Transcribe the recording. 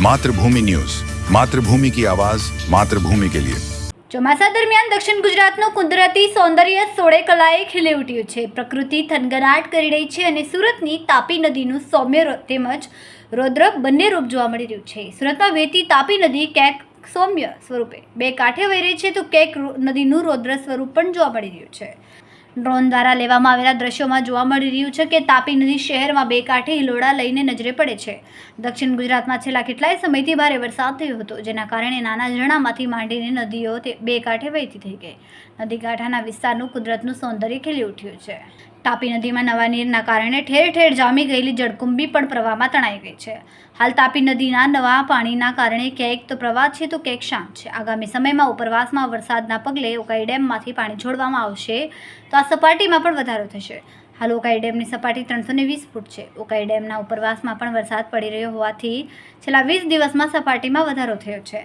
Mathrubhumi news. Mathrubhumi કી આવાજ, માતૃભૂમિ કે લિયે. ચોમાસા દરમિયાન દક્ષિણ ગુજરાતનું કુદરતી સૌંદર્ય સોળે કલાએ ખીલે ઉઠ્યું છે. પ્રકૃતિ થનગનાટ કરી રહી છે અને સુરતની તાપી નદીનું સૌમ્ય તેમજ રૌદ્ર બંને રૂપ જોવા મળી રહ્યું છે. સુરતમાં વહેતી તાપી નદી ક્યાંક સૌમ્ય સ્વરૂપે. બે કાંઠે વહી રહી છે તો ક્યાંક નદીનું રૌદ્ર સ્વરૂપ પણ જોવા મળી રહ્યું છે. ડ્રોન દ્વારા લેવામાં આવેલા દ્રશ્યોમાં જોવા મળી રહ્યું છે કે તાપી નદી શહેરમાં બે કાંઠે હિલોડા લઈને નજરે પડે છે. દક્ષિણ ગુજરાતમાં છેલ્લા કેટલાય સમયથી ભારે વરસાદ થયો હતો, જેના કારણે નાના ઝરણામાંથી માંડીને નદીઓ બે કાંઠે વહેતી થઈ ગઈ. નદી કાંઠાના વિસ્તારનું કુદરતનું સૌંદર્ય ખીલી ઉઠ્યું છે. તાપી નદીમાં નવા નીરના કારણે ઠેર ઠેર જામી ગયેલી જળકુંભી પણ પ્રવાહમાં તણાઈ ગઈ છે. હાલ તાપી નદીના નવા પાણીના કારણે ક્યાંક તો પ્રવાહ છે તો ક્યાંક શાંત છે. આગામી સમયમાં ઉપરવાસમાં વરસાદના પગલે ઉકાઈ ડેમમાંથી પાણી છોડવામાં આવશે તો આ સપાટીમાં પણ વધારો થશે. હાલ ઉકાઈ ડેમની સપાટી ત્રણસો ને વીસ ફૂટ છે. ઉકાઈ ડેમના ઉપરવાસમાં પણ વરસાદ પડી રહ્યો હોવાથી છેલ્લા વીસ દિવસમાં સપાટીમાં વધારો થયો છે.